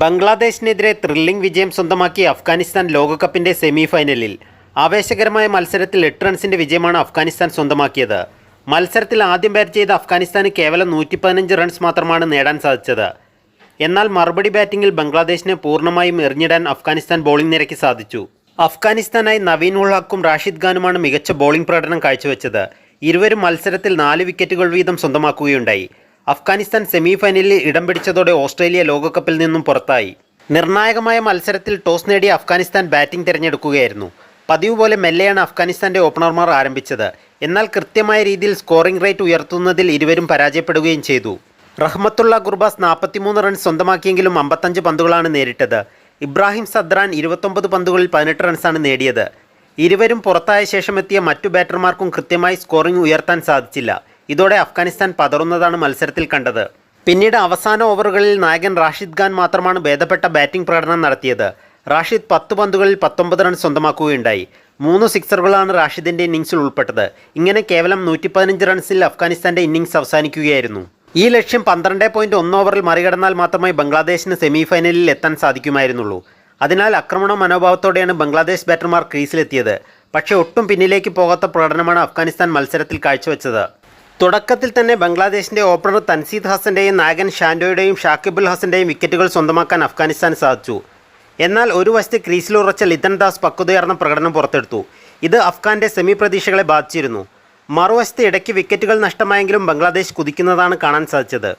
ബംഗ്ലാദേശിനെതിരെ thrilling വിജയം സ്വന്തമാക്കിയ അഫ്ഗാനിസ്ഥാൻ ലോകകപ്പിന്റെ സെമി ഫൈനലിൽ ആവേശകരമായ മത്സരത്തിൽ എട്ട് റൺസിന്റെ വിജയമാണ് അഫ്ഗാനിസ്ഥാൻ സ്വന്തമാക്കിയത്. മത്സരത്തിൽ ആദ്യം ബാറ്റ് ചെയ്ത അഫ്ഗാനിസ്ഥാന് കേവലം നൂറ്റി പതിനഞ്ച് റൺസ് മാത്രമാണ് നേടാൻ സാധിച്ചത്. എന്നാൽ മറുപടി ബാറ്റിംഗിൽ ബംഗ്ലാദേശിനെ പൂർണമായും എറിഞ്ഞിടാൻ അഫ്ഗാനിസ്ഥാൻ ബോളിംഗ് നിരക്ക് സാധിച്ചു. അഫ്ഗാനിസ്ഥാനായി നവീൻ ഉൾ ഹക്കും റാഷിദ് ഖാനുമാണ് മികച്ച ബോളിംഗ് പ്രകടനം കാഴ്ചവെച്ചത്. ഇരുവരും മത്സരത്തിൽ നാല് വിക്കറ്റുകൾ വീതം സ്വന്തമാക്കുകയുണ്ടായി. അഫ്ഗാനിസ്ഥാൻ സെമിഫൈനലിൽ ഇടം പിടിച്ചതോടെ ഓസ്ട്രേലിയ ലോകകപ്പിൽ നിന്നും പുറത്തായി. നിർണായകമായ മത്സരത്തിൽ ടോസ് നേടിയ അഫ്ഗാനിസ്ഥാൻ ബാറ്റിംഗ് തിരഞ്ഞെടുക്കുകയായിരുന്നു. പതിവ് പോലെ മെല്ലെയാണ് അഫ്ഗാനിസ്ഥാന്റെ ഓപ്പണർമാർ ആരംഭിച്ചത്. എന്നാൽ കൃത്യമായ രീതിയിൽ സ്കോറിംഗ് റേറ്റ് ഉയർത്തുന്നതിൽ ഇരുവരും പരാജയപ്പെടുകയും ചെയ്തു. റഹ്മത്തുള്ള ഗുർബാസ് നാൽപ്പത്തിമൂന്ന് റൺസ് സ്വന്തമാക്കിയെങ്കിലും അമ്പത്തഞ്ച് പന്തുകളാണ് നേരിട്ടത്. ഇബ്രാഹിം സദ്രാൻ ഇരുപത്തൊമ്പത് പന്തുകളിൽ പതിനെട്ട് റൺസാണ് നേടിയത്. ഇരുവരും പുറത്തായ ശേഷം എത്തിയ മറ്റു ബാറ്റർമാർക്കും കൃത്യമായി സ്കോറിംഗ് ഉയർത്താൻ സാധിച്ചില്ല. ഇതോടെ അഫ്ഗാനിസ്ഥാൻ പതറുന്നതാണ് മത്സരത്തിൽ കണ്ടത്. പിന്നീട് അവസാന ഓവറുകളിൽ നായകൻ റാഷിദ് ഖാൻ മാത്രമാണ് ഭേദപ്പെട്ട ബാറ്റിംഗ് പ്രകടനം നടത്തിയത്. റാഷിദ് പത്ത് പന്തുകളിൽ പത്തൊമ്പത് റൺ സ്വന്തമാക്കുകയുണ്ടായി. മൂന്ന് സിക്സറുകളാണ് റാഷിദിന്റെ ഇന്നിംഗ്സിൽ ഉൾപ്പെട്ടത്. ഇങ്ങനെ കേവലം നൂറ്റി പതിനഞ്ച് റൺസിൽ അഫ്ഗാനിസ്ഥാന്റെ ഇന്നിംഗ്സ് അവസാനിക്കുകയായിരുന്നു. ഈ ലക്ഷ്യം പന്ത്രണ്ട് പോയിന്റ് ഒന്ന് ഓവറിൽ മറികടന്നാൽ മാത്രമേ ബംഗ്ലാദേശിന് സെമി ഫൈനലിൽ എത്താൻ സാധിക്കുമായിരുന്നുള്ളൂ. അതിനാൽ ആക്രമണ മനോഭാവത്തോടെയാണ് ബംഗ്ലാദേശ് ബാറ്റർമാർ ക്രീസിലെത്തിയത്. പക്ഷേ ഒട്ടും പിന്നിലേക്ക് പോകാത്ത പ്രകടനമാണ് അഫ്ഗാനിസ്ഥാൻ മത്സരത്തിൽ കാഴ്ചവെച്ചത്. തുടക്കത്തിൽ തന്നെ ബംഗ്ലാദേശിന്റെ ഓപ്പണർ തൻസീദ് ഹസന്റെയും നായകൻ ഷാൻഡോയുടെയും ഷാക്കിബുൽ ഹസന്റെയും വിക്കറ്റുകൾ സ്വന്തമാക്കാൻ അഫ്ഗാനിസ്ഥാൻ സാധിച്ചു. എന്നാൽ ഒരു വശത്ത് ക്രീസിലുറച്ച ലിതൻ ദാസ് പക്വതയാർന്ന പ്രകടനം പുറത്തെടുത്തു. ഇത് അഫ്ഗാന്റെ സെമി പ്രതീക്ഷകളെ ബാധിച്ചിരുന്നു. മറുവശത്ത് ഇടയ്ക്ക് വിക്കറ്റുകൾ നഷ്ടമായെങ്കിലും ബംഗ്ലാദേശ് കുതിക്കുന്നതാണ് കാണാൻ സാധിച്ചത്.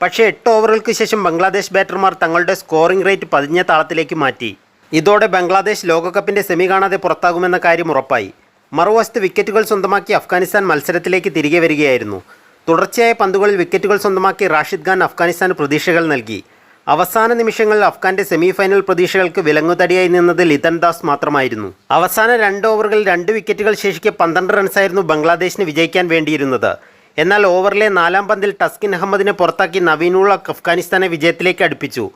പക്ഷേ എട്ട് ഓവറുകൾക്ക് ശേഷം ബംഗ്ലാദേശ് ബാറ്റർമാർ തങ്ങളുടെ സ്കോറിംഗ് റേറ്റ് പതിഞ്ഞ താളത്തിലേക്ക് മാറ്റി. ഇതോടെ ബംഗ്ലാദേശ് ലോകകപ്പിന്റെ സെമി കാണാതെ പുറത്താകുമെന്ന കാര്യം ഉറപ്പായി. മറുവശത്ത് വിക്കറ്റുകൾ സ്വന്തമാക്കി അഫ്ഗാനിസ്ഥാൻ മത്സരത്തിലേക്ക് തിരികെ വരികയായിരുന്നു. തുടർച്ചയായ പന്തുകളിൽ വിക്കറ്റുകൾ സ്വന്തമാക്കി റാഷിദ് ഖാൻ അഫ്ഗാനിസ്ഥാന് പ്രതീക്ഷകൾ നൽകി. അവസാന നിമിഷങ്ങളിൽ അഫ്ഗാന്റെ സെമിഫൈനൽ പ്രതീക്ഷകൾക്ക് വിലങ്ങുതടിയായി നിന്നത് ലിതൻ ദാസ് മാത്രമായിരുന്നു. അവസാന രണ്ട് ഓവറുകളിൽ രണ്ട് വിക്കറ്റുകൾ ശേഷിക്കെ പന്ത്രണ്ട് റൺസായിരുന്നു ബംഗ്ലാദേശിന് വിജയിക്കാൻ വേണ്ടിയിരുന്നത്. എന്നാൽ ഓവറിലെ നാലാം പന്തിൽ ടസ്കിൻ അഹമ്മദിനെ പുറത്താക്കി നവീനുള്ള അഫ്ഗാനിസ്ഥാനെ വിജയത്തിലേക്ക് അടുപ്പിച്ചു.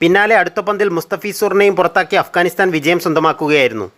പിന്നാലെ അടുത്ത പന്തിൽ മുസ്തഫീസൂറിനെയും പുറത്താക്കി അഫ്ഗാനിസ്ഥാൻ വിജയം സ്വന്തമാക്കുകയായിരുന്നു.